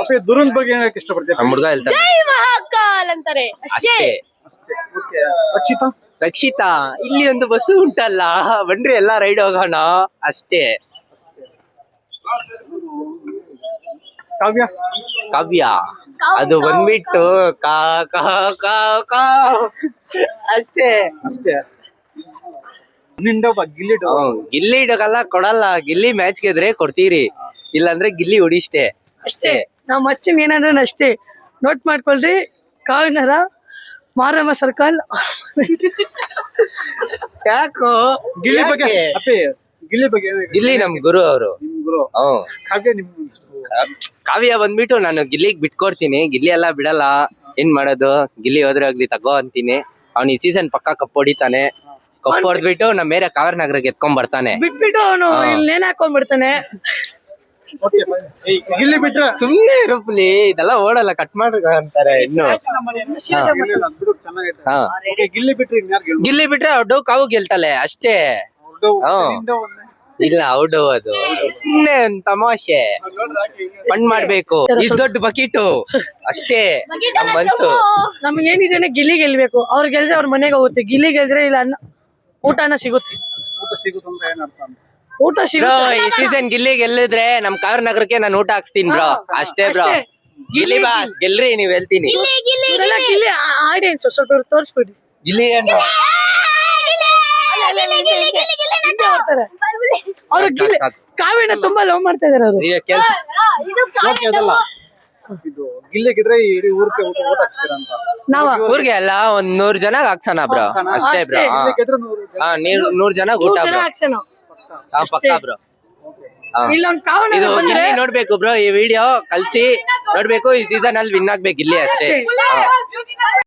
ಅಪ್ಪಿ ದುರಂದ್ ಬಗ್ಗೆ ಹೇಳಕ್ ಇಷ್ಟಪಡ್ತೀನಿ ನಮ್ ಹುಡ್ಗ ಜೈ ಮಹಾಕಾಲ್ ಅಂತಾರೆ. ಅಷ್ಟೇ. ಅಷ್ಟೇ. ರಕ್ಷಿತಾ? ರಕ್ಷಿತಾ ಇಲ್ಲಿ ಒಂದು ಬಸ್ ಉಂಟಲ್ಲ ಬಂದ್ರೆ ಎಲ್ಲಾ ರೈಡ್ ಹೋಗೋಣ. ಅಷ್ಟೇ. ಕಾವ್ಯ? ಕಾವ್ಯ. ಅದು ಬಂದ್ಬಿಟ್ಟು ಕಾ ಕಾ ಕಾ ಕಾ ಅಷ್ಟೇ. ಅಷ್ಟೇ. ನಿಂದ ಗಿಲ್ಲಿ ಡಬ್ಬ. ಹ್ಮ್. ಗಿಲ್ಲಿ ಇಡಕಲ್ಲ ಕೊಡಲ್ಲ. ಗಿಲ್ಲಿ ಮ್ಯಾಚ್ ಗೆದ್ರೆ ಕೊಡ್ತೀರಿ. ಇಲ್ಲಾಂದ್ರೆ ಗಿಲ್ಲಿ ಹೊಡಿಷ್ಟೇ. ಅಷ್ಟೇ. ನಾವ್ ಮಚ್ಚನ್ ಏನಂದ್ರೆ ಅಷ್ಟೇ. ನೋಟ್ ಮಾಡ್ಕೊಳ್ರಿ ಕಾವಿನರ ಮಾರಮ್ಮ ಸರ್ಕಲ್ ಯಾಕೋ? ಗಿಲ್ಲಿ ಬಗ್ಗೆ? ಅಪ್ಪಿ ಗಿಲ್ಲಿ ಬಗ್ಗೆ? ಗಿಲ್ಲಿ ನಮ್ ಗುರು ಅವರು. ನಿಮ್ ಗುರು. ಹ್ಮ್ ಕಾವ್ಯ ನಿಮ್ ಕಾವ್ಯ ಬಂದ್ಬಿಟ್ಟು ನಾನು ಗಿಲ್ಲಿಗ್ ಬಿಟ್ಕೊಡ್ತೀನಿ. ಗಿಲ್ಲಿ ಎಲ್ಲ ಬಿಡಲ್ಲ. ಏನ್ ಮಾಡೋದು? ಗಿಲ್ಲಿ ಹೋದ್ರೆ ಹೋಗ್ಲಿ ತಗೋ ಅಂತೀನಿ. ಅವ್ನ್ ಈ ಸೀಸನ್ ಪಕ್ಕ ಕಪ್ ಹೊಡಿತಾನೆ. ಕಪ್ ಹೊಡೆದ್ಬಿಟ್ಟು ನಮ್ಮ ಮೇರೆ ಕಾವೇರಿ ನಗರಕ್ಕೆ ಎತ್ಕೊಂಡ್ ಬರ್ತಾನೆ. ಬಿಟ್ಬಿಟ್ಟು ಅವನು. ಇಲ್ಲಿ ನೇಣ್ ಹಾಕೊಂಡ್ಬಿಡ್ತಾನೆ ಓಕೆ ಗಿಲ್ಲಿ ಬಿಟ್ರೆ ಸುಮ್ನೆ ಇರುಪ್ಲಿ ಇದೆಲ್ಲ ಓಡಲ್ಲ ಕಟ್ ಮಾಡ್ರಿ ಅಂತಾರೆ ಇನ್ನು. ಗಿಲ್ಲಿ ಇಲ್ಲ, ಹಾ. ಬಿಟ್ರೆ ಇನ್ಯಾರು ಗೆಲ್ಬೋದು? ಗಿಲ್ಲಿ ಬಿಟ್ರೆ ಅವ್ಡು ಕಾವು ಗೆಲ್ತಾಳೆ ಅಷ್ಟೇ. ಹಾ. ಒಂದೇ. ಇಲ್ಲ ಔಡು ಅದು. ಸುಮ್ನೆ ಒಂದ್ ತಮಾಷೆ. ಫಂಡ್ ಮಾಡ್ಬೇಕು. ಇಷ್ಟ್ ದೊಡ್ಡ ಬಕೀಟು. ಅಷ್ಟೇ ನಮ್ ಮನ್ಸು. ನಮ್ಗೆ ಏನಿದೆ ಗಿಲ್ಲಿ ಗೆಲ್ಬೇಕು. ಅವ್ರು ಗೆಲ್ದ್ರೆ ಅವ್ರ ಮನೆಗೆ ಹೋಗುತ್ತೆ. ಗಿಲ್ಲಿ ಗೆಲ್ದ್ರೆ ಇಲ್ಲ ಅನ್ನ ಊಟನ ಸಿಗುತ್ತೆ. ಊಟ ಸಿಗುತ್ತೆ ಅಂತ ಏನ್ ಅರ್ಥ ಅಂತ? ಊಟ ಬ್ರೋ ಸಿಗುತ್ತೆ ಈ ಸೀಸನ್ ಗಿಲ್ಲಿ ಗೆಲ್ಲಿದ್ರೆ ನಮ್ ಕಾರ್ ನಗರಕ್ಕೆ ನಾನು ಊಟ ಹಾಕ್ಸ್ತೀನಿ ಬ್ರೋ ಅಷ್ಟೇ ಬ್ರೋ ಅಷ್ಟೇ. ಗಿಲ್ಲಿ ಬಾಸ್ ಗೆಲ್ರಿ ನೀವ್ ಹೇಳ್ತೀನಿ. ಗಿಲ್ಲಿ ಗಿಲ್ಲಿ ಇವರೆಲ್ಲ ಗಿಲ್ಲಿ. ಆಡಿಯನ್ಸ್ ಸ್ವಲ್ಪ ಇವ್ರು ತೋರಿಸ್ಬಿಡಿ. ಗಿಲ್ಲಿ ಏನು ಹಿಂದೆ ಬರ್ತಾರೆ ಅವ್ರು ಗಿಲ್ಲಿ ಕಾವ್ಯನ ತುಂಬಾ ಲವ್ ಮಾಡ್ತಾ ಇದಾರೆ ಅವರು. ಈಗ ಕೆಲ್ಸ ಆ, ಇದು ಓಕೆ ಅದಲ್ಲ. ಇದು ಗಿಲ್ಲಿಗಿದ್ರೆ ಈ ಇಡೀ ಊರ್ಗೆ ಊಟ ಊಟ ಹಾಕ್ಸ್ತೀರಾ ಅಂತ. ನಾವ? ಊರ್ಗೆ ಅಲ್ಲ ಒಂದ್ ನೂರ್ ಜನ ಹಾಕ್ಸೋಣ ಬ್ರೋ ಅಷ್ಟೇ ಬ್ರೋ. ಗಿಲ್ಲಿಗಿದ್ರೆ ನೂರು ಹಾ ನೀರ್ ನೂರ್ ಜನ ಊಟ ಮೂರ್ ಜನ ಬ್ರೋ ಹಾಕ್ಸೋಣ. ಪಕ್ಕ ಬ್ರೋ. ಇಲ್ಲ ಇದು ನೋಡ್ಬೇಕು ಬ್ರೋ ಈ ವಿಡಿಯೋ ಕಲ್ಸಿ ನೋಡ್ಬೇಕು. ಈ ಸೀಸನ್ ಅಲ್ಲಿ ವಿನ್ ಆಗ್ಬೇಕು ಇಲ್ಲಿ ಅಷ್ಟೇ.